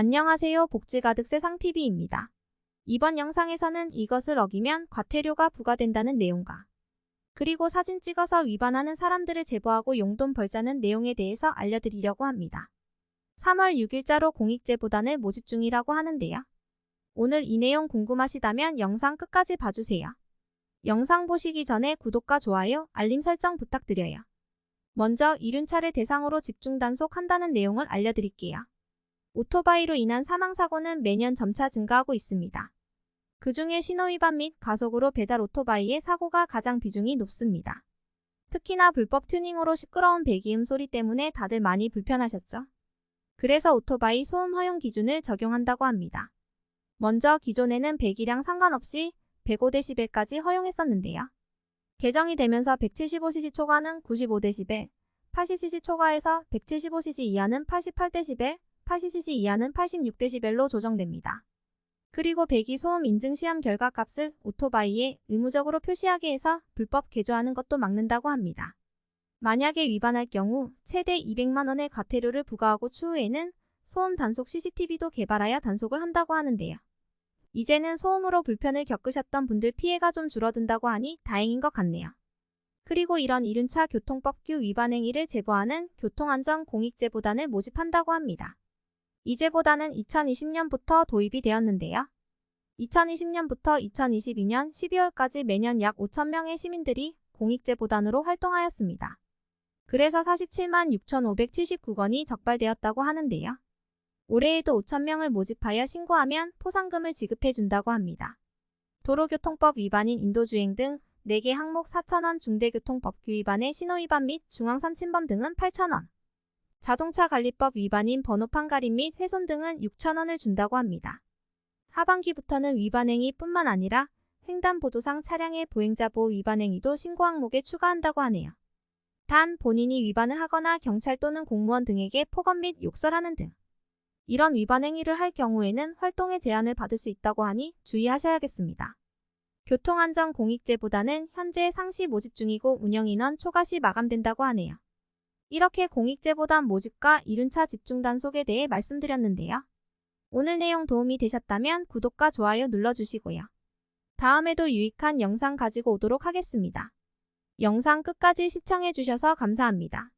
안녕하세요. 복지 가득 세상TV입니다. 이번 영상에서는 이것을 어기면 과태료가 부과된다는 내용과 그리고 사진 찍어서 위반하는 사람들을 제보하고 용돈 벌자는 내용에 대해서 알려드리려고 합니다. 3월 6일자로 공익제보단을 모집 중이라고 하는데요. 오늘 이 내용 궁금하시다면 영상 끝까지 봐주세요. 영상 보시기 전에 구독과 좋아요, 알림 설정 부탁드려요. 먼저 이륜차를 대상으로 집중 단속한다는 내용을 알려드릴게요. 오토바이로 인한 사망사고는 매년 점차 증가하고 있습니다. 그 중에 신호위반 및 가속으로 배달 오토바이의 사고가 가장 비중이 높습니다. 특히나 불법 튜닝으로 시끄러운 배기음 소리 때문에 다들 많이 불편하셨죠? 그래서 오토바이 소음 허용 기준을 적용한다고 합니다. 먼저 기존에는 배기량 상관없이 105dB까지 허용했었는데요. 개정이 되면서 175cc 초과는 95dB, 80cc 초과에서 175cc 이하는 88dB, 80cc 이하는 86dB로 조정됩니다. 그리고 배기 소음 인증 시험 결과 값을 오토바이에 의무적으로 표시하게 해서 불법 개조하는 것도 막는다고 합니다. 만약에 위반할 경우 최대 200만원의 과태료를 부과하고 추후에는 소음 단속 CCTV도 개발하여 단속을 한다고 하는데요. 이제는 소음으로 불편을 겪으셨던 분들 피해가 좀 줄어든다고 하니 다행인 것 같네요. 그리고 이런 이륜차 교통법규 위반 행위를 제보하는 교통안전공익제보단을 모집한다고 합니다. 이제보다는 2020년부터 도입이 되었는데요. 2020년부터 2022년 12월까지 매년 약 5천명의 시민들이 공익제보단으로 활동하였습니다. 그래서 47만 6,579건이 적발되었다고 하는데요. 올해에도 5천명을 모집하여 신고하면 포상금을 지급해준다고 합니다. 도로교통법 위반인 인도주행 등 4개 항목 4천원 중대교통법규 위반의 신호위반 및 중앙선 침범 등은 8천원. 자동차 관리법 위반인 번호판 가림 및 훼손 등은 6천원을 준다고 합니다. 하반기부터는 위반행위 뿐만 아니라 횡단보도상 차량의 보행자 보호 위반행위도 신고 항목에 추가한다고 하네요. 단 본인이 위반을 하거나 경찰 또는 공무원 등에게 폭언 및 욕설하는 등 이런 위반 행위를 할 경우에는 활동의 제한을 받을 수 있다고 하니 주의하셔야겠습니다. 교통안전 공익제보다는 현재 상시 모집 중이고 운영인원 초과 시 마감된다고 하네요. 이렇게 공익제보단 모집과 이륜차 집중 단속에 대해 말씀드렸는데요. 오늘 내용 도움이 되셨다면 구독과 좋아요 눌러주시고요. 다음에도 유익한 영상 가지고 오도록 하겠습니다. 영상 끝까지 시청해주셔서 감사합니다.